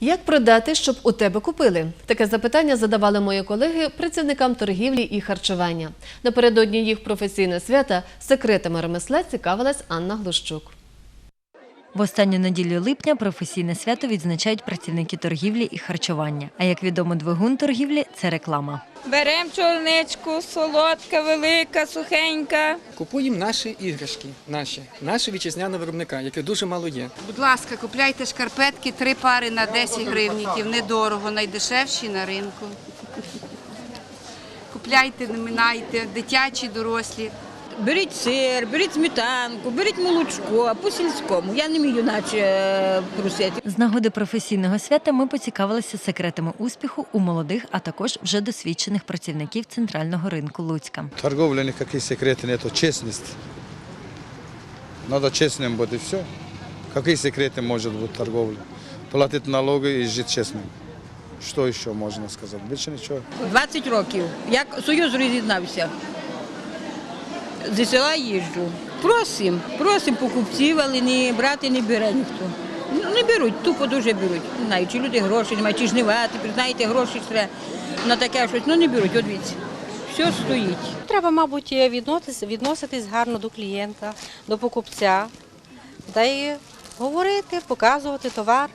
Як продати, щоб у тебе купили? Таке запитання задавали мої колеги працівникам торгівлі і харчування. Напередодні їх професійне свята секретами ремесла цікавилась Анна Глущук. В останню неділю липня професійне свято відзначають працівники торгівлі і харчування. А як відомо, двигун торгівлі це реклама. Беремо чолничку, солодка, велика, сухенька. Купуємо наші іграшки, наші, наші вітчизняного виробника, яких дуже мало є. Будь ласка, купляйте шкарпетки, три пари на 10 гривніків, недорого, найдешевші на ринку. Купляйте, наминайте, дитячі, дорослі Беріть сир, беріть сметанку, беріть молочко, по сільському. Я не вмію наче е, просити. З нагоди професійного свята ми поцікавилися секретами успіху у молодих, а також вже досвідчених працівників центрального ринку Луцька. Торговля никаких секретов нету, честность. Надо честным быть и все. Какие секреты может быть торговля? Платить налоги и жить честным. Что еще можно сказать? Больше ничего. 20 років, як Союз роз'єднався. Зі села їжджу. Просим, просим покупців, але не брати не бере ніхто. Ну, Не беруть, тупо дуже беруть. Не знаю, чи люди гроші немає, чи жнивати, знаєте, гроші треба на таке щось. Ну не беруть, от дивіться. Все стоїть. Треба, мабуть, відноситись, відноситись гарно до клієнта, до покупця, та й говорити, показувати товар.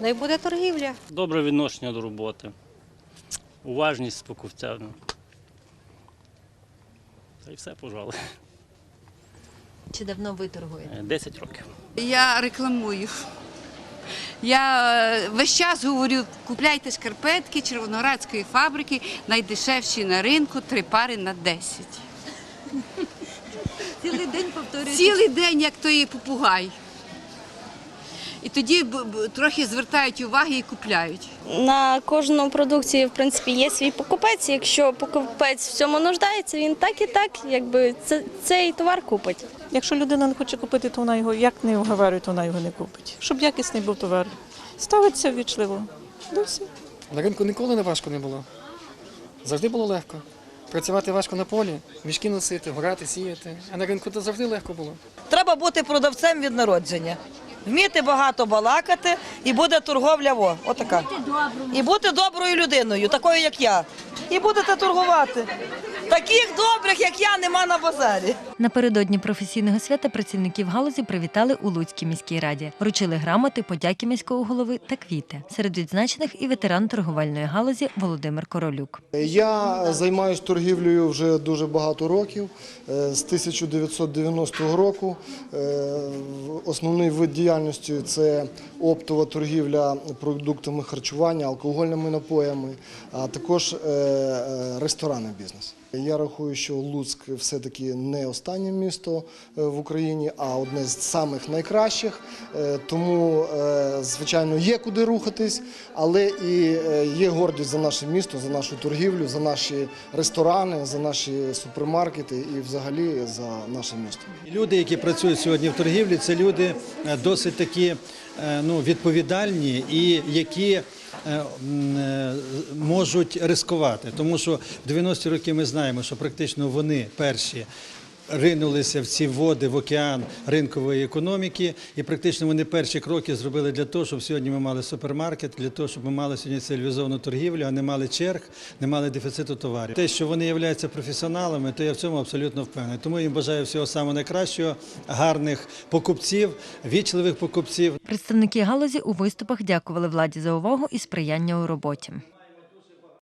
Й буде торгівля. Добре відношення до роботи, уважність з покупцями. Та й все, пожали. Чи давно ви торгуєте? Десять 10 років. Я рекламую. Я е, весь час говорю, купляйте шкарпетки червоноградської фабрики, найдешевші на ринку, три пари на 10. Цілий день повторюєте. Цілий день, як той попугай. І тоді трохи звертають увагу і купляють. На кожну продукцію, в принципі, є свій покупець. Якщо покупець в цьому нуждається, він так і так, якби це, цей товар купить. Якщо людина не хоче купити, то вона його як не вговарює, то вона його не купить. Щоб якісний був товар. Ставиться ввічливо. Все. На ринку ніколи не важко не було. Завжди було легко. Працювати важко на полі, мішки носити, горати, сіяти. А на ринку то завжди легко було. Треба бути продавцем від народження. Вміти багато балакати і буде торговля во, отака. І бути доброю людиною, такою як я. І будете торгувати. Таких добрих, як я, нема на базарі. Напередодні професійного свята працівників галузі привітали у Луцькій міській раді. Вручили грамоти, подяки міського голови та квіти. Серед відзначених і ветеран торговельної галузі Володимир Королюк. Я займаюся торгівлею вже дуже багато років. Е, З 1990 року Е, основний вид діяльності це оптова торгівля продуктами харчування, алкогольними напоями, а також е, ресторанний бізнес. Я рахую, що Луцьк все-таки не останнє місто е, в Україні, а одне з самих найкращих. Е, Тому, е, звичайно, є куди рухатись, але і є гордість за наше місто, за нашу торгівлю, за наші ресторани, за наші супермаркети і взагалі за наше місто. Люди, які працюють сьогодні в торгівлі, це люди досить такі ну, відповідальні і які можуть ризикувати. Тому що в 90-ті роки ми знаємо, що практично вони перші. Ринулися в ці води в океан ринкової економіки, і практично вони перші кроки зробили для того, щоб сьогодні ми мали супермаркет, для того, щоб ми мали сьогодні цивілізовану торгівлю, а не мали черг, не мали дефіциту товарів. Те, що вони являються професіоналами, то я в цьому абсолютно впевнений. Тому їм бажаю всього самого найкращого, гарних покупців, вічливих покупців. Представники галузі у виступах дякували владі за увагу і сприяння у роботі.